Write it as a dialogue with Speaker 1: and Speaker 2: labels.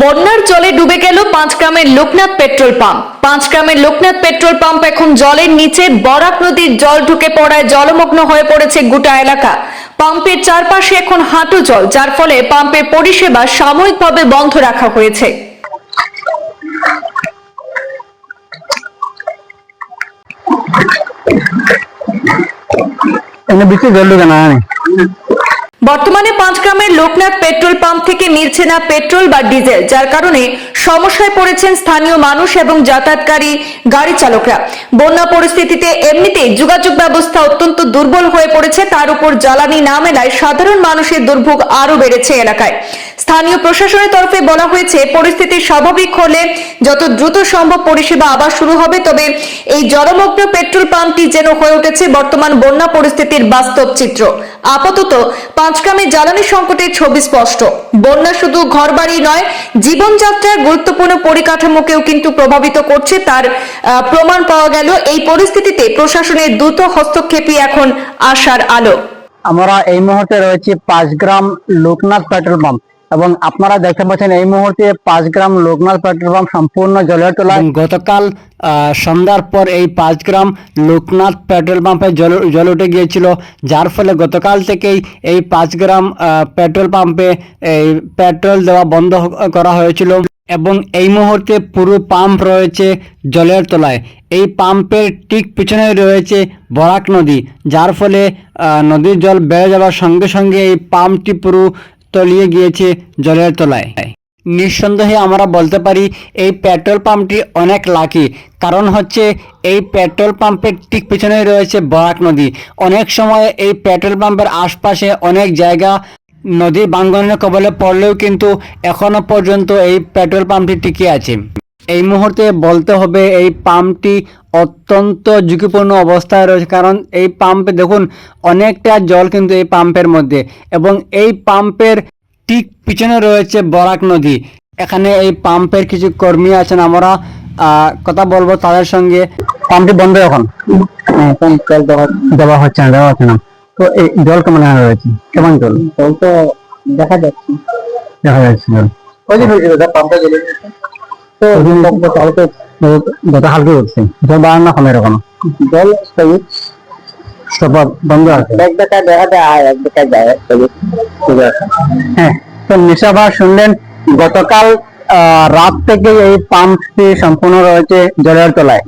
Speaker 1: বন্যার জলে ডুবে গেল পাঁচ গ্রামের লোকনাথ পেট্রোল পাম্প। পাঁচ গ্রামের লোকনাথ পেট্রোল পাম্প এখন জলের নিচে, বরাক নদীর জল ঢুকে পড়ায় জলমগ্ন হয়ে পড়েছে গোটা এলাকা। পাম্পের চারপাশে এখন হাঁটু জল, যার ফলে পাম্পের পরিষেবা সাময়িকভাবে বন্ধ রাখা হয়েছে। বর্তমানে পাঁচগ্রামের লোকনাথ পেট্রোল পাম্প থেকে মিলছে না পেট্রোল বা ডিজেল, যার কারণে সমস্যায় পড়েছেন স্থানীয় মানুষ এবং যাতায়াতকারী গাড়ি চালকরা। বন্যা পরিস্থিতিতে এমনিতেই যোগাযোগ ব্যবস্থা অত্যন্ত দুর্বল হয়ে পড়েছে, তার উপর জ্বালানি না মেলায় সাধারণ মানুষের দুর্ভোগ আরও বেড়েছে এলাকায়। স্থানীয় প্রশাসনের তরফে বলা হয়েছে, পরিস্থিতি স্বাভাবিক হলে যত দ্রুত সম্ভব পরিষেবা আবার শুরু হবে, তবে এই জলমগ্ন পেট্রোল পাম্পটি যেন হয়ে উঠেছে বর্তমান বন্যা পরিস্থিতির বাস্তব চিত্র। আপাতত পাঁচগ্রামে জ্বালানি সংকটের ছবি স্পষ্ট। বন্যা শুধু ঘরবাড়ি নয়, জীবনযাত্রার গুরুত্বপূর্ণ পরিকাঠামোকেও কিন্তু প্রভাবিত করছে তার প্রমাণ পাওয়া গেল। এই পরিস্থিতিতে প্রশাসনের দ্রুত হস্তক্ষেপই এখন আশার আলো।
Speaker 2: আমরা এই মুহূর্তে রয়েছি পাঁচগ্রাম লোকনাথ পেট্রোল পাম্প। এবং আপনারা দেখতে পাচ্ছেন এই মুহূর্তে পাঁচ গ্রাম লোকনাথ পেট্রোল পাম্প সম্পূর্ণ জলের তলায় গতকাল সন্ধ্যার পর এই পাঁচ গ্রাম লোকনাথ পেট্রোল পাম্পে জল জল উঠে গিয়েছিল। যার ফলে গতকাল থেকেই এই পাঁচ গ্রাম পেট্রোল পাম্পে এই পেট্রোল দেওয়া বন্ধ করা হয়েছিল। এবং এই মুহূর্তে পুরো পাম্প রয়েছে জলের তলায়। এই পাম্পের ঠিক পিছনে রয়েছে বরাক নদী, যার ফলে নদীর জল বেড়ে যাওয়ার সঙ্গে সঙ্গে এই পাম্পটি পুরো তলিয়ে গিয়েছে জলের তলায়। নিঃসন্দেহে আমরা বলতে পারি, এই পেট্রোল পাম্পটি অনেক লাকি। কারণ হচ্ছে, এই পেট্রোল পাম্পের ঠিক পিছনেই রয়েছে বরাক নদী। অনেক সময় এই পেট্রোল পাম্পের আশপাশে অনেক জায়গা নদী বাঙ্গনের কবলে পড়লেও কিন্তু এখনও পর্যন্ত এই পেট্রোল পাম্পটি টিকে আছে। এই মুহূর্তে বলতে হবে, এই পাম্পটি অত্যন্ত ঝুঁকিপূর্ণ অবস্থায় রয়েছে। কারণ এই পাম্পে দেখুন অনেকটা জল কিন্তু এই পাম্পের মধ্যে। এবং এই পাম্পের ঠিক পিছনে রয়েছে বরাক নদী। এখানে এই পাম্পের কিছু কর্মী আছেন। আমরা কথা বলব তাদের সঙ্গে। পাম্পটি বন্ধ এখন। এখন জল দেওয়া হচ্ছে না দেওয়া হচ্ছে না। তো এই জল কেমন রয়েছে? কেমন জল? জল তো দেখা যাচ্ছে। দেখা যাচ্ছে জল। ওই যে পাম্পটা জলে তো হালকা হালকা করছে জল বাড়ান না কমে এরকম। জল সব বন্ধ আছে। এক দেখা দেখা যায় আর এক দেখা যায় হ্যাঁ তো নিশাভা শুনলেন গতকাল আহ, রাত থেকে এই পাম্পটি সম্পূর্ণ রয়েছে জলের তলায়।